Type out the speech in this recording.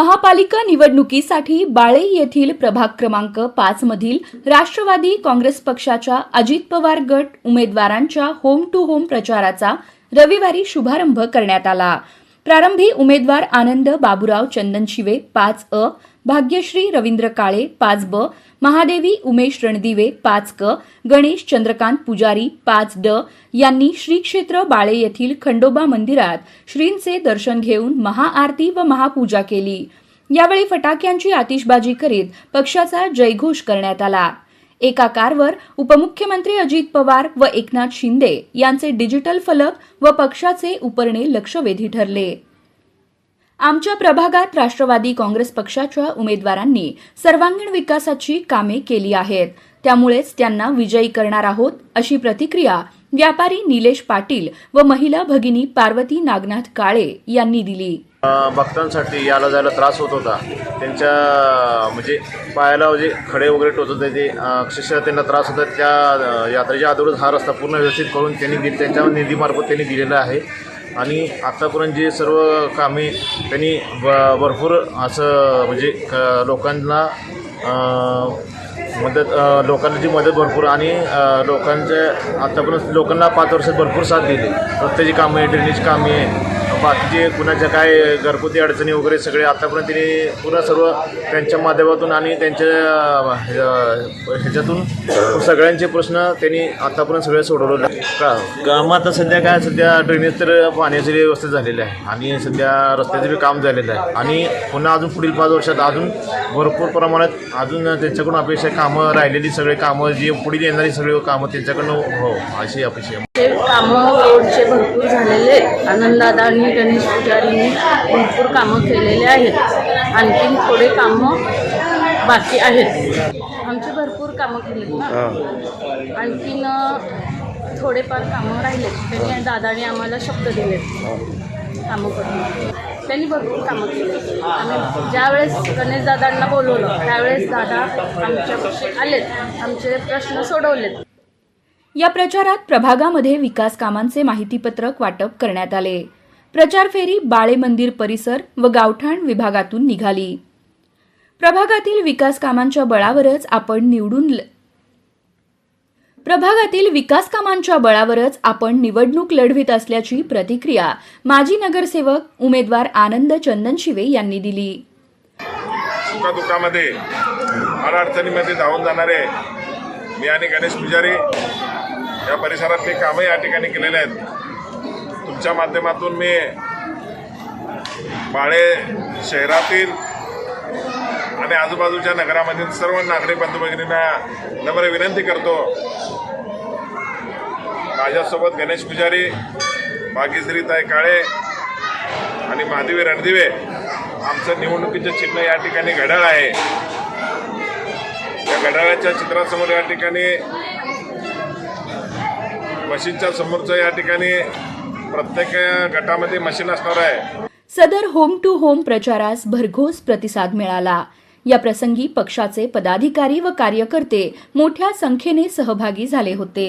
महापालिका निवडणुकीसाठी बाळे येथील प्रभाग क्रमांक पाच मधील राष्ट्रवादी काँग्रेस पक्षाच्या अजित पवार गट उमेदवारांच्या होम टू होम प्रचाराचा रविवारी शुभारंभ करण्यात आला. प्रारंभी उमेदवार आनंद बाबुराव चंदनशिवे पाच अ भाग्यश्री रवींद्र काळे पाच ब महादेवी उमेश रणदिवे पाच क गणेश चंद्रकांत पुजारी पाच ड यांनी श्री क्षेत्र बाळे येथील खंडोबा मंदिरात श्रींचे दर्शन घेऊन महाआरती व महापूजा केली. यावेळी फटाक्यांची आतिषबाजी करीत पक्षाचा जयघोष करण्यात आला. एका कारवर उपमुख्यमंत्री अजित पवार व एकनाथ शिंदे यांचे डिजिटल फलक व पक्षाचे उपरणे लक्षवेधी ठरले. आमच्या प्रभागात राष्ट्रवादी काँग्रेस पक्षाच्या उमेदवारांनी सर्वांगीण विकासाची कामे केली आहेत. त्यामुळेच त्यांना विजयी करणार आहोत अशी प्रतिक्रिया व्यापारी निलेश पाटील व महिला भगिनी पार्वती नागनाथ काळे यांनी दिली. भक्तांसाठी याला जायला त्रास होत होता. त्यांच्या म्हणजे पायाला म्हणजे खडे वगैरे टोचत होते ते अक्षरशः त्यांना त्रास होता. त्या यात्रेच्या अगोदरच हा रस्ता पूर्ण व्यवस्थित करून त्यांनी त्यांच्या निधीमार्फत त्यांनी दिलेला आहे. आणि आत्तापर्यंत जे सर्व कामे त्यांनी ब भरपूर असं म्हणजे क- लोकांना मदत लोकांना लोकांची मदत भरपूर आणि लोकांच्या आत्तापर्यंत लोकांना पाच वर्षात भरपूर साथ दिली. रस्त्याची कामे ड्रेनेज कामे बाकीचे कुणाच्या काय घरगुती अडचणी वगैरे सगळे आतापर्यंत त्यांनी पुन्हा सर्व त्यांच्या माध्यमातून आणि त्यांच्या ह्याच्यातून सगळ्यांचे प्रश्न त्यांनी आतापर्यंत सगळे सोडवले का? काम आता सध्या काय सध्या ड्रेनेज तर पाण्याची व्यवस्था झालेली आहे आणि सध्या रस्त्याचं बी काम झालेलं आहे. आणि पुन्हा अजून पुढील पाच वर्षात अजून भरपूर प्रमाणात अजून त्यांच्याकडून अपेक्षा कामं राहिलेली सगळे कामं जी पुढील येणारी सगळी कामं त्यांच्याकडनं हो अशी अपेक्षा ते कामं रोडचे भरपूर झालेले आहेत. आनंददादा आणि गणेश पुजारींनी भरपूर कामं केलेले आहेत. आणखीन थोडे कामं बाकी आहेत. आमची भरपूर कामं केलीत ना. आणखीन थोडेफार कामं राहिलेत. त्यांनी दादाने आम्हाला शब्द दिलेत. कामं करून. त्यांनी भरपूर कामं केली आम्ही ज्यावेळेस गणेश दादांना बोलवलं त्यावेळेस दादा आमच्यापाशी आलेत. आमचे प्रश्न सोडवलेत. या प्रचारात प्रभागामध्ये विकास कामांचे माहितीपत्रक वाटप करण्यात आले. प्रचार फेरी बाळे मंदिर परिसर व गावठाण विभागातून निघाली. प्रभागातील विकास कामांच्या बळावरच आपण निवडून ल- प्रभागातील विकास कामांच्या बळावरच आपण निवडणूक लढवित असल्याची प्रतिक्रिया माजी नगरसेवक उमेदवार आनंद चंदनशिवे यांनी दिली. सुखादुखामध्ये अडचणीमध्ये धावून जाणारे मी आणि गणेश पुजारी या परिसरातले कामं या ठिकाणी केलेले आहेत. तुमच्या माध्यमातून मी बाळे शहरातील आणि आजूबाजूच्या नगरामधील सर्व नागरिक बंधू भगिनींना नम्र विनंती करतो. माझ्यासोबत गणेश पुजारी भाग्यश्रीताई काळे आणि महादेवी रणदिवे आमचं निवडणुकीचं चिन्ह या ठिकाणी घड्याळ आहे. या घड्याळाच्या चित्रासमोर या ठिकाणी मशीनच्या समोरचं या ठिकाणी प्रत्येक गटामध्ये मशीन असणार आहे. सदर होम टू होम प्रचारास भरघोस प्रतिसाद मिळाला. या प्रसंगी पक्षाचे पदाधिकारी व कार्यकर्ते मोठ्या संख्येने सहभागी झाले होते.